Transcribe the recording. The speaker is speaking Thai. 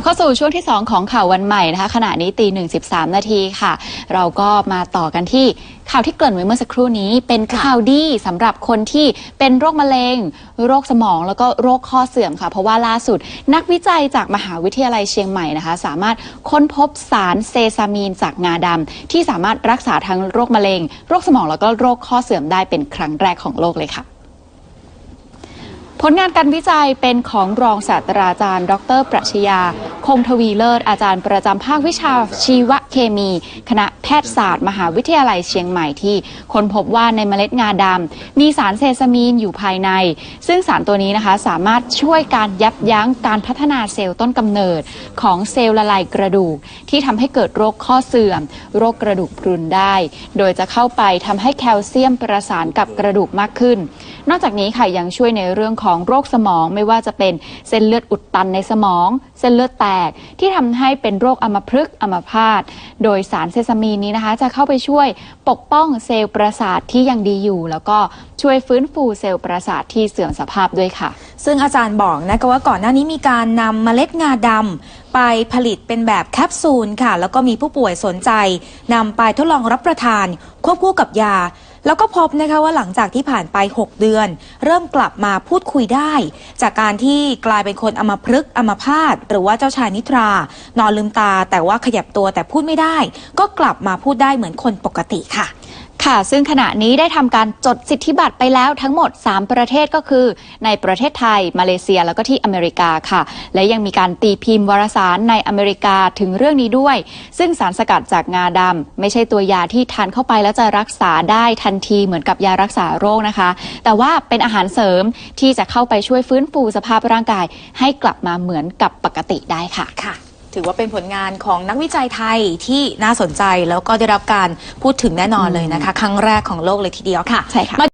บเข้าสู่ช่วงที่ 2 ของข่าววันใหม่นะคะขณะนี้ตีหนึ่งสิบสามนาทีค่ะ เราก็มาต่อกันที่ข่าวที่เกริ่นไว้เมื่อสักครู่นี้ เป็นข่าวดีสำหรับคนที่เป็นโรคมะเร็ง โรคสมองแล้วก็โรคข้อเสื่อมค่ะ เพราะว่าล่าสุด นักวิจัยจากมหาวิทยาลัยเชียงใหม่นะคะ สามารถค้นพบสารเซซามีนจากงาดำที่สามารถรักษาทั้งโรคมะเร็ง โรคสมองแล้วก็โรคข้อเสื่อมได้เป็นครั้งแรกของโลกเลยค่ะผลงานการวิจัยเป็นของรองศาสตราจารย์ ดร ปรัชญา คงทวีเลิศอาจารย์ประจำภาควิชาชีวเคมี คณะแพทยศาสตร์ มหาวิทยาลัยเชียงใหม่ที่ค้นพบว่าในเมล็ดงาดำมีสารเซซามีนอยู่ภายใน ซึ่งสารตัวนี้นะคะสามารถช่วยการยับยั้งการพัฒนาเซลล์ต้นกำเนิด ของเซลล์ละลายกระดูก ที่ทำให้เกิดโรคข้อเสื่อม โรคกระดูกพรุนได้ โดยจะเข้าไปทำให้แคลเซียมประสานกับกระดูกมากขึ้น นอกจากนี้ค่ะยังช่วยในเรื่องของโรคสมองไม่ว่าจะเป็นเส้นเลือดอุดตันในสมอง เส้นเลือดแตกที่ทำให้เป็นโรคอัมพฤกษ์อัมพาตโดยสารเซซามีนนี้นะคะ จะเข้าไปช่วยปกป้องเซลล์ประสาทที่ยังดีอยู่ แล้วก็ช่วยฟื้นฟูเซลล์ประสาทที่เสื่อมสภาพด้วยค่ะ ซึ่งอาจารย์บอกนะคะว่าก่อนหน้านี้มีการนำเมล็ดงาดำไปผลิตเป็นแบบแคปซูลค่ะ แล้วก็มีผู้ป่วยสนใจนำไปทดลองรับประทานควบคู่กับยา แล้วก็พบนะคะว่าหลังจากที่ผ่านไป 6 เดือน เริ่มกลับมาพูดคุยได้ จากการที่กลายเป็นคนอมพฤกษ์อมพาตหรือว่าเจ้าชายนิทรา นอนลืมตาแต่ว่าขยับตัวแต่พูดไม่ได้ ก็กลับมาพูดได้เหมือนคนปกติค่ะ ค่ะ ซึ่งขณะนี้ได้ทำการจดสิทธิบัตรไปแล้วทั้งหมด 3 ประเทศก็คือ ในประเทศไทย มาเลเซียแล้วก็ที่อเมริกาค่ะ และยังมีการตีพิมพ์วารสารในอเมริกาถึงเรื่องนี้ด้วย ซึ่งสารสกัดจากงาดำไม่ใช่ตัวยาที่ทานเข้าไปแล้วจะรักษาได้ทันทีเหมือนกับยารักษาโรคนะคะ แต่ว่าเป็นอาหารเสริมที่จะเข้าไปช่วยฟื้นฟูสภาพร่างกาย ให้กลับมาเหมือนกับปกติได้ค่ะค่ะ ถือว่าเป็นผลงานของนักวิจัยไทยที่น่าสนใจแล้วก็ได้รับการพูดถึงแน่นอนเลยนะคะ ครั้งแรกของโลกเลยทีเดียวค่ะใช่ค่ะมา